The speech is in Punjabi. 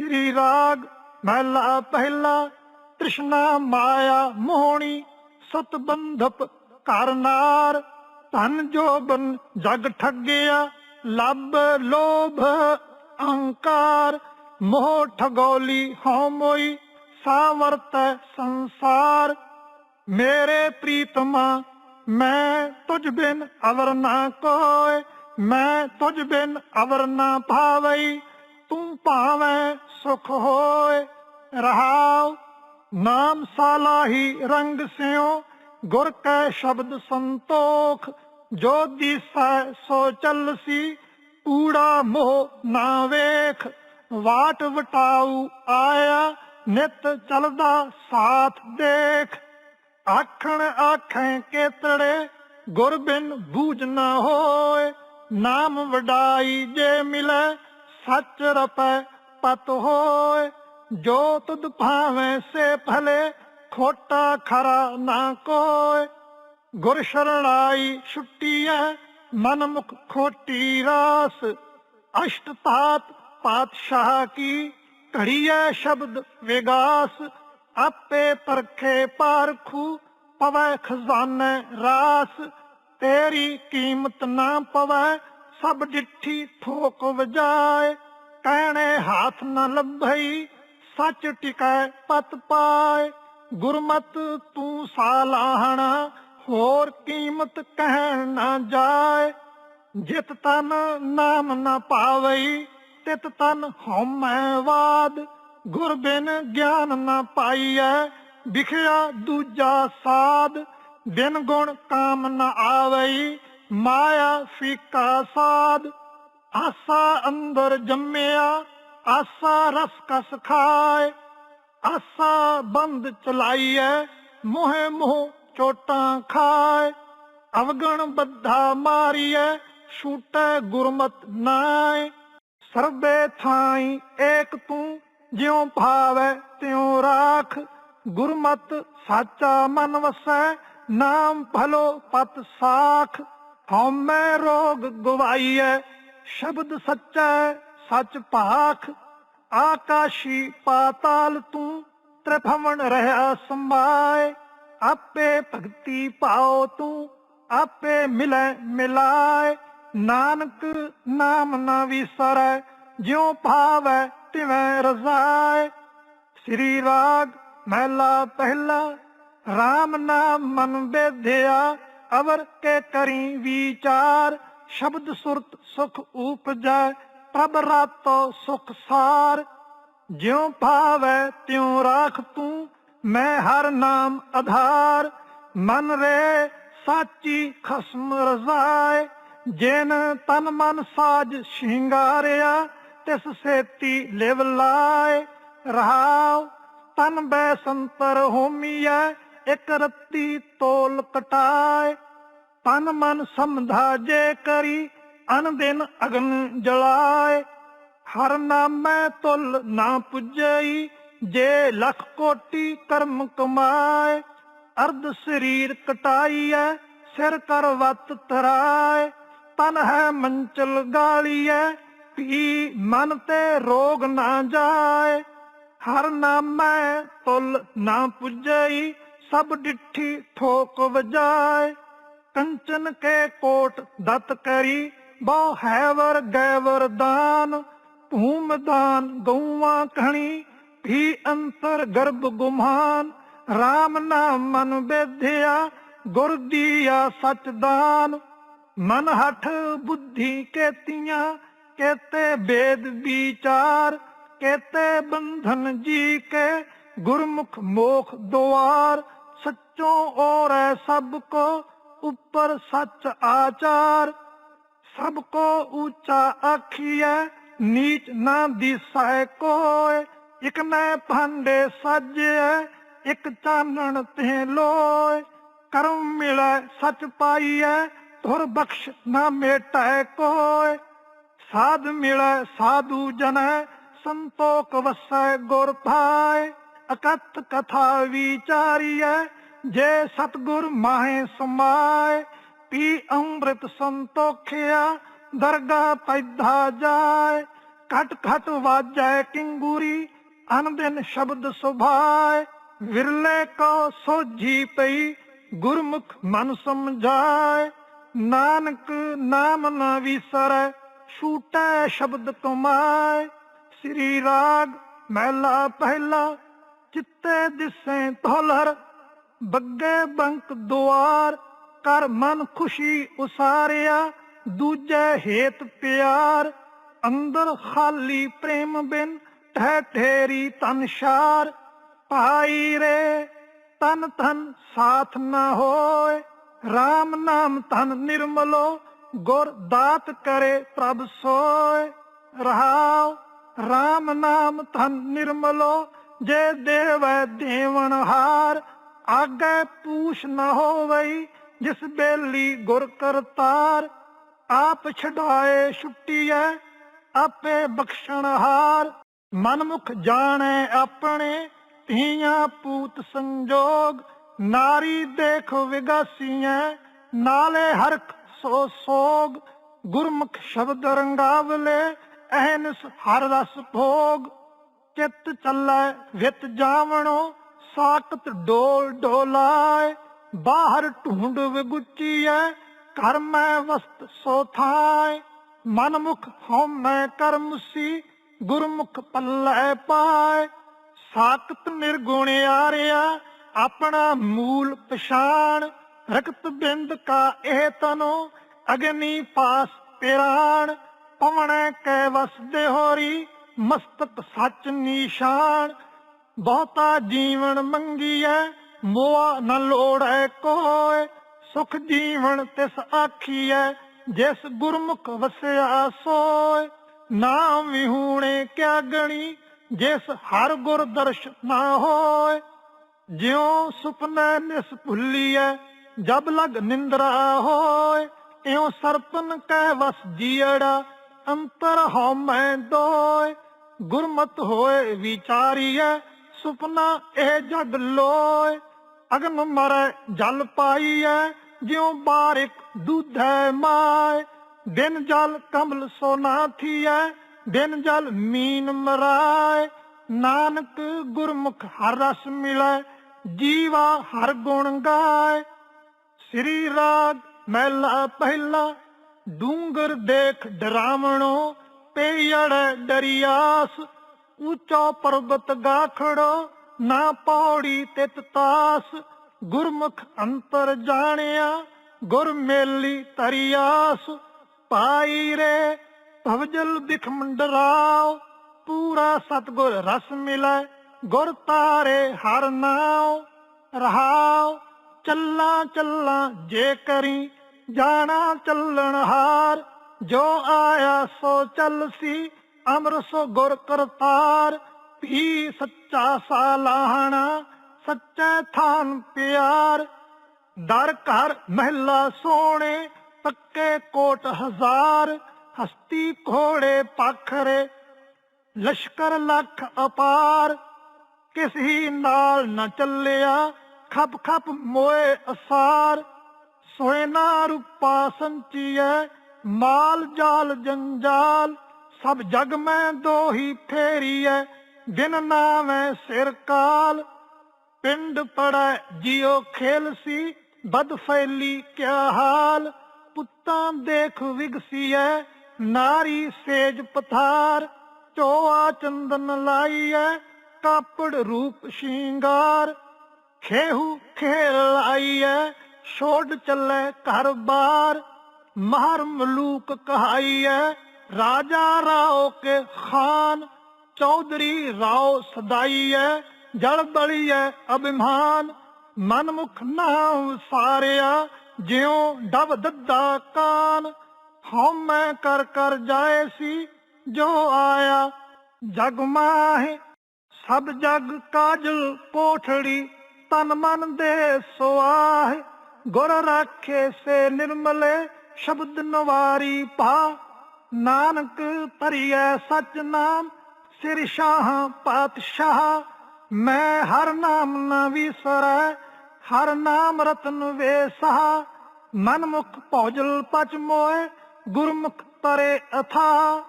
ਸ੍ਰੀ ਰਾਗ ਮਹਿਲਾ ਪਹਿਲਾ, ਤ੍ਰਿਸ਼ਨਾ ਮਾਇਆ ਮੋਹਣੀ ਸਤ ਬੰਧਪ ਕਰਨਾਰ, ਧਨ ਜੋਬਨ ਜਗ ਠੱਗਿਆ ਲੱਭ ਲੋਭ ਅਹੰਕਾਰ, ਮੋਹ ਠਗੋਲੀ ਹਉ ਮੋਈ ਸਾਵਰਤ ਸੰਸਾਰ। ਮੇਰੇ ਪ੍ਰੀਤਮਾ, ਮੈਂ ਤੁਝ ਬਿਨ ਅਵਰ ਨਾ ਕੋਇ, ਮੈਂ ਤੁਝ ਬਿਨ ਅਵਰ ਨਾ ਭਾਵਈ। ਭਾਵੇਂ ਸੁਖ ਹੋਏ, ਰਹਾਉ। ਨਾਮ ਸਾਲਾਹੀ ਰੰਗ ਸਿਓ ਗੁਰ ਕੈ ਸ਼ਬਦ ਸੰਤੋਖ। ਜੋ ਦਿਸੈ ਸੋ ਚੱਲਸੀ ਊੜਾ ਮੋਹ ਨਾ ਵੇਖ। ਵਾਟ ਵਟਾਉ ਆਇਆ, ਨਿਤ ਚਲਦਾ ਸਾਥ ਦੇਖ। ਆਖਣ ਆਖੈ ਕੇਤੜੇ ਗੁਰ ਬਿਨ ਬੂਝ ਨਾ ਹੋਏ। ਨਾਮ ਵਡਾਈ ਜੇ ਮਿਲੇ ਸੱਚ ਰਪੈ ਪਤ ਹੋਏ, ਜੋ ਤੁਧ ਭਾਵੇਂ ਸੇ ਭਲੇ, ਖੋਟਾ ਖਰਾ ਨਾ ਕੋਏ। ਗੁਰ ਸ਼ਰਣਾਈ ਛੁੱਟੀ ਹੈ ਮਨ ਮੁਖ ਖੋਟੀ ਰਾਸ। ਅਸ਼ਟ ਤਾਤ ਪਾਤਸ਼ਾਹ ਕੀ, ਘੜੀਐ ਸ਼ਬਦ ਵਿਗਾਸ। ਆਪੇ ਪਰਖੇ ਪਾਰਖੂ, ਪਵੈ ਖਜ਼ਾਨੇ ਰਾਸ। ਤੇਰੀ ਕੀਮਤ ਨਾ ਪਵੈ ਸਭ ਡਿੱਠੀ ਠੋਕ ਵਜਾਏ ਕਹਿਣੇ ਹਾਥ ਨ ਲੱਭਈ, ਸੱਚ ਟਿਕੈ ਪਤ ਪਾਏ। ਗੁਰਮਤ ਤੂੰ ਸਾਲਾਹਣਾ, ਹੋਰ ਕੀਮਤ ਕਹਿਣ ਨਾ ਜਾਏ। ਜਿਤ ਤਨ ਨਾਮ ਨਾ ਪਾਵਈ, ਤਿਤ ਤਨ ਹਉਮੈ ਵਾਦ। ਗੁਰ ਬਿਨ ਗਿਆਨ ਨਾ ਪਾਈਐ, ਵਿਖਿਆ ਦੂਜਾ ਸਾਧ ਦਿਨ ਗੁਣ ਕਾਮ ਨਾ ਆਵਈ ਮਾਇਆ ਫੀਕਾ ਸਾਧ, ਆਸਾ ਅੰਦਰ ਜੰਮਿਆ, ਆਸਾ ਰਸ ਕਸ ਖਾਏ, ਆਸਾ ਬੰਦ ਚਲਾਈਐ, ਮੋਹਿ ਮੋਹ ਚੋਟਾਂ ਖਾਏ, ਅਵਗਣ ਬੱਧਾ ਮਾਰੀਐ, ਛੂਟੈ ਗੁਰਮਤ ਨਾਏ। ਸਰਬੇ ਥਾਈ ਏਕ ਤੂੰ, ਜਿਉ ਭਾਵੈ ਤਿਉ ਰਾਖ, ਗੁਰਮਤ ਸਾਚਾ ਮਨ ਵਸੈ, ਨਾਮ ਭਲੋ ਪਤ ਸਾਖ। ਹਉਮੈ ਰੋਗ ਗਵਾਈਐ, ਸ਼ਬਦ ਸੱਚੈ, ਸੱਚ ਭਾਖ, ਆਕਾਸ਼ੀ ਪਾਤਾਲ ਤੂੰ ਤ੍ਰਿਭਵਨ ਰਹਿਆ ਸੰਭਾਏ, ਆਪੇ ਭਗਤੀ ਪਾਓ ਤੂੰ, ਆਪੇ ਮਿਲੈ ਮਿਲਾਏ, ਨਾਨਕ ਨਾਮ ਨਾ ਵਿਸਰੈ, ਜਿਉ ਭਾਵੈ ਤਿਵੇਂ ਰਜ਼ਾਏ। ਸ੍ਰੀ ਰਾਗ ਮਹਿਲਾ ਪਹਿਲਾ RAM ਨਾਮ ਮਨ ਬੇਧਿਆ ਅਵਰ ਕੇ ਕਰੀ ਵਿਚਾਰ, ਸ਼ਬਦ ਸੁਰਤ ਸੁਖ ਉਪਜੈ, ਪ੍ਰਭ ਰਾਤੋ ਸੁਖ ਸਾਰ। ਜਿਉ ਭਾਵੈ ਤਿਉ ਰਾਖ ਤੂੰ, ਮੈਂ ਹਰ ਨਾਮ ਆਧਾਰ। ਮਨ ਰੇ ਸਾਚੀ ਖਸਮ ਰਜ਼ਾਏ, ਜਿਨ ਤਨ ਮਨ ਸਾਜ ਸ਼ਿੰਗਾਰਿਆ, ਤਿਸ ਸੇਤੀ ਲਿਵ ਲਾਏ। ਰਹਾਉ, ਤਨ ਬੈ ਸੰਤਰ ਹੋਮੀਐ ਇਕ ਰੱਤੀ ਤੋਲ ਕਟਾਏ, ਤਨ ਮਨ ਸਮਧਾ ਜੇ ਕਰੀ, ਅਨ ਦਿਨ ਅਗਨ ਜਲਾਏ। ਹਰ ਨਾਮੈ ਤੁਲ ਨਾ ਪੁਜਈ, ਜੇ ਲੱਖ ਕੋਟੀ ਕਰਮ ਕਮਾਏ। ਅਰਧ ਸਰੀਰ ਕਟਾਈਐ, ਸਿਰ ਕਰ ਵਤ ਤਰਾਏ। ਤਨ ਹੈ ਮੰਚਲ ਗਾਲੀਐ ਪੀ ਮਨ ਤੇ ਰੋਗ ਨਾ ਜਾਏ। ਹਰ ਨਾਮੈ ਤੁਲ ਨਾ ਪੁਜਈ ਸਭ ਡਿੱਠੀ ਠੋਕ ਵਜਾਏ, ਕੰਚਨ ਕੇ ਕੋਟ ਦਤ ਕਰੀ, ਬਹੁ ਹੈਵਰ ਗੈਵਰ ਦਾਨ, ਭੂਮ ਦਾਨ ਗਊਆਂ ਕਹਣੀ ਵੀ ਅੰਤਰ ਗਰਭ ਗੁਮਾਨ RAM ਨਾਮ ਮਨ ਬੇਧਿਆ, ਗੁਰ ਦੀਆ ਸਚ ਦਾਨ। ਮਨ ਹਠ ਬੁੱਧੀ ਕੇਤੀਆਂ, ਕੇਤੇ ਬੇਦ ਵਿਚਾਰ, ਕੇਤੇ ਬੰਧਨ ਜੀ ਕੇ, ਗੁਰਮੁਖ ਮੋਖ ਦੁਆਰ। ਸੱਚੋਂ ਔਰੈ ਸਭ ਕੋ ਉੱਪਰ ਸੱਚ ਆਚਾਰ। ਸਭ ਕੋ ਉੱਚਾ ਆਖੀਐ, ਨੀਚ ਨਾ ਦਿਸੈ ਕੋਇ। ਇਕ ਨੈ ਭਾਂਡੇ ਸਾਜਿਐ, ਇਕ ਚਾਨਣ ਤੇ ਲੋਇ। ਕਰਮ ਮਿਲੈ, ਸਚ ਪਾਈਐ, ਧੁਰ ਬਖਸ਼ ਨਾ ਮੇਟੈ ਕੋਇ। ਸਾਧ ਮਿਲੈ, ਸਾਧੂ ਜਨੈ, ਸੰਤੋਖ ਵਸੈ ਗੁਰ ਭਾਇ। ਅਕਥ ਕਥਾ ਵਿਚਾਰੀਐ ਜੇ ਸਤਗੁਰ ਮਾਹੇ ਸਮਾਏ, ਪੀ ਅੰਮ੍ਰਿਤ ਸੰਤੋਖਿਆ, ਦਰਗਾ ਪੈਦਾ ਜਾਏ। ਘਟ ਘਟ ਵਾਜੈ ਕਿੰਗੂਰੀ, ਅਨੰਦਨ ਸ਼ਬਦ ਸੁਭਾਏ। ਵਿਰਲੇ ਕੋ ਸੋਝੀ ਪਈ, ਗੁਰਮੁਖ ਮਨ ਸਮਝਾਏ। ਨਾਨਕ ਨਾਮ ਨਾ ਵਿਸਰੈ, ਛੂਟੈ ਸ਼ਬਦ ਕਮਾਏ। ਸ੍ਰੀ ਰਾਗ ਮਹਿਲਾ ਪਹਿਲਾ, ਚਿੱਤੇ ਦਿਸੈ ਧੋਲਰ ਬੱਗੇ ਬੰਕ ਦੁਆਰ ਕਰ ਮਨ ਖੁਸ਼ੀ ਉਸਾਰਿਆ, ਦੂਜੇ ਹੇਤ ਪਿਆਰ। ਅੰਦਰ ਖਾਲੀ ਪ੍ਰੇਮ ਬਿਨ ਠਹਿ ਠੇਰੀ ਤਨਸ਼ਾਰ ਭਾਈ ਰੇ, ਤਨ ਤਨ ਸਾਥ ਨਾ ਹੋਏ। RAM ਨਾਮ ਤਨ ਨਿਰਮਲੋ, ਗੁਰ ਦਾਤ ਕਰੇ ਪ੍ਰਭ ਸੋਏ। ਰਹਾਉ RAM ਨਾਮ ਤਨ ਨਿਰਮਲੋ, ਜੇ ਦੇਵੈ ਦੇਵਨ ਹਾਰ। ਆਗੇ ਪੂਛ ਨਾ ਹੋਵਈ, ਜਿਸ ਬੇਲੀ ਗੁਰ ਕਰਤਾਰ ਆਪ ਛਡਾਏ ਛੁੱਟੀਐ, ਆਪੇ ਬਖਸ਼ਣਹਾਰ ਮਨਮੁਖ ਜਾਣੈ ਆਪਣੇ, ਧੀਆਂ ਪੂਤ ਸੰਜੋਗ। ਨਾਰੀ ਦੇਖ ਵਿਗਾਸੀਐ, ਨਾਲੇ ਹਰਖ ਸੋ ਸੋਗ। ਗੁਰਮੁਖ ਸ਼ਬਦ ਰੰਗਾਵਲੇ ਅਹਨਸ ਹਰ ਰਸ ਭੋਗ। ਚਿੱਤ ਚੱਲੈ ਵਿਤ ਜਾਵਣੋ ਸਾਕਤ ਡੋਲ ਡੋਲਾਏ, ਬਾਹਰ ਢੂੰਡ ਵਿਗੁੱਚੀਐ ਘਰ ਮੈਂ ਵਸਤ ਸੋ ਥਾਏ। ਮਨਮੁਖ ਹਉਮੈ ਕਰਮਸੀ ਗੁਰਮੁਖ ਪੱਲੇ ਪਾਏ। ਸਾਕਤ ਨਿਰਗੁਣ ਆਰਿਆ, ਆਪਣਾ ਮੂਲ ਪਛਾਣ। ਰਕਤ ਬਿੰਦ ਕਾ ਇਹ ਤਨੋ, ਅਗਨੀ ਪਾਸ ਪਿਰਾਣ। ਪਵਣੈ ਕੈ ਵਸਦੇ ਹੋਰੀ, ਮਸਤਕ ਸੱਚ ਨਿਸ਼ਾਨ ਬਹੁਤਾ ਜੀਵਨ ਮੰਗੀਐ, ਮੋਆ ਨ ਲੋੜੈ ਕੋਇ। ਸੁਖ ਜੀਵਨ ਤਿਸ ਆਖੀਐ, ਜਿਸ ਗੁਰਮੁਖ ਵਸਿਆ ਸੋਏ ਨਾਮ ਵਿਹੂਣੇ ਕਿਆ ਗਣੀ, ਜਿਸ ਹਰ ਗੁਰ ਦਰਸ਼ ਨਾ ਹੋਏ ਜਿਉ ਸੁਪਨੇ ਨਿਸ ਭੁੱਲੀਐ, ਜਬ ਲਗ ਨਿੰਦਰਾ ਹੋਏ ਇਉ ਸਰਪਨ ਕੈ ਵਸ ਜੀੜਾ ਅੰਤਰ ਹਉ ਮੈਂ ਦੋਏ ਗੁਰਮਤ ਹੋਏ ਵਿਚਾਰੀਐ ਸੁਪਨਾ ਇਹ ਜਗ ਲੋਏ, ਅਗਨ ਮਰੈ ਜਲ ਪਾਈਐ, ਜਿਉ ਬਾਰਿਕ ਦੁਧੈ ਮਾਏ। ਦਿਨ ਜਲ ਕਮਲ ਸੋਨਾ ਥੀਐ, ਦਿਨ ਜਲ ਮੀਨ ਮਰਾਏ। ਨਾਨਕ ਗੁਰਮੁਖ ਹਰ ਰਸ ਮਿਲੈ, ਜੀਵਾ ਹਰ ਗੁਣ ਗਾਏ। ਸ੍ਰੀ ਰਾਗ ਮਹਿਲਾ ਪਹਿਲਾ, ਡੂੰਗਰ ਦੇਖ ਡਰਾਵਣੋ ਪੇਯੜ ਡਰਿਆਸ। ਉੱਚਾ ਪਰਬਤ ਗਾਖੜੋ, ਨਾ ਪੌੜੀ ਤਿਤ ਤਾਸ ਗੁਰਮੁਖ ਅੰਤਰ ਜਾਣਿਆ, ਗੁਰ ਮੇਲੀ ਤਰਿਆਸ। ਪਾਈ ਰੇ, ਭਵਜਲ ਦਿਖ ਮੰਡਰਾਓ, ਪੂਰਾ ਸਤਗੁਰ ਰਸ ਮਿਲੈ, ਗੁਰ ਤਾਰੇ ਹਰ ਨਾਉ। ਰਹਾਉ, ਚੱਲਾਂ ਚੱਲਾਂ ਜੇ ਕਰੀ, ਜਾਣਾ ਚੱਲਣ ਹਾਰ, ਜੋ ਆਇਆ ਸੋ ਚੱਲ ਸੀ ਸੋ ਗੁਰ ਕਰਤਾਰ ਵੀ ਸੱਚਾ ਸਾਲਾਹਣਾ, ਸੱਚੇ ਥਾਨ ਪਿਆਰ। ਦਰ ਘਰ ਮਹਿਲਾ ਸੋਹਣੇ, ਪੱਕੇ ਕੋਟ ਹਜ਼ਾਰ, ਹਸਤੀ ਘੋੜੇ ਪਖਰੇ, ਲਸ਼ਕਰ ਲੱਖ ਅਪਾਰ। ਕਿਸੇ ਨਾਲ ਨਾ ਚੱਲਿਆ, ਖਪ ਖਪ ਮੋਏ ਅਸਾਰ। ਸੋਇਨਾ ਰੂਪਾ ਸੰਚੀਐ, ਮਾਲ ਜਾਲ ਜੰਜਾਲ ਸਭ ਜਗ ਮੈਂ ਦੋਹੀ ਫੇਰੀਐ ਦਿਨ ਨਾਵੇਂ ਸਿਰ ਕਾਲ। ਪਿੰਡ ਪੜੈ ਜਿਉ ਖੇਲ ਸੀ, ਬਦ ਫੈਲੀ ਕਿਆ ਹਾਲ। ਪੁੱਤਾਂ ਦੇਖ ਵਿਗਸੀਐ, ਨਾਰੀ ਸੇਜ ਪਥਾਰ। ਚੋਆ ਚੰਦਨ ਲਾਈ ਐ ਕਾਪੜ ਰੂਪ ਸ਼ਿੰਗਾਰ। ਖੇਹੂ ਖੇਲ ਆਈਐ, ਛੋੜ ਚੱਲੇ ਘਰ ਬਾਰ। ਮਹਰ ਮਲੂਕ ਕਹਾਈ ਕਹਾਈਐ ਰਾਜਾ ਰਾਓ ਕੇ ਖਾਨ, ਚੌਧਰੀ ਰਾਓ ਸਦਾਈਐ ਜਲ ਬਲੀਐ ਅਭਿਮਾਨ। ਮਨਮੁਖ ਨਾਮ ਸਾਰਿਆ, ਜਿਉ ਡਬ ਦੱਦਾ ਕਾਨ। ਹਉਮੈ ਕਰ ਕਰ ਜਾਏ ਸੀ, ਜੋ ਆਇਆ, ਜਗ ਮਾਹੇ। ਸਭ ਜਗ ਕਾਜਲ ਕੋਠੜੀ, ਤਨ ਮਨ ਦੇ ਸੁਆਹੇ। ਗੁਰ ਰਾਖੇ ਸੇ ਨਿਰਮਲੇ, ਸ਼ਬਦ ਨਵਾਰੀ ਪਾ ਨਾਨਕ ਧਰਿਐ ਸਚ ਨਾਮ, ਸਿਰ ਸ਼ਾਹ ਪਾਤਸ਼ਾਹ। ਮੈਂ ਹਰ ਨਾਮ ਨਾ ਵਿਸਰੈ, ਹਰ ਨਾਮ ਰਤਨ ਵੇਸਾ ਮਨ ਮੁਖ ਭੌਜਲ ਪਚ ਮੋਏ ਗੁਰਮੁਖ ਤਰੇ ਅਥਾ।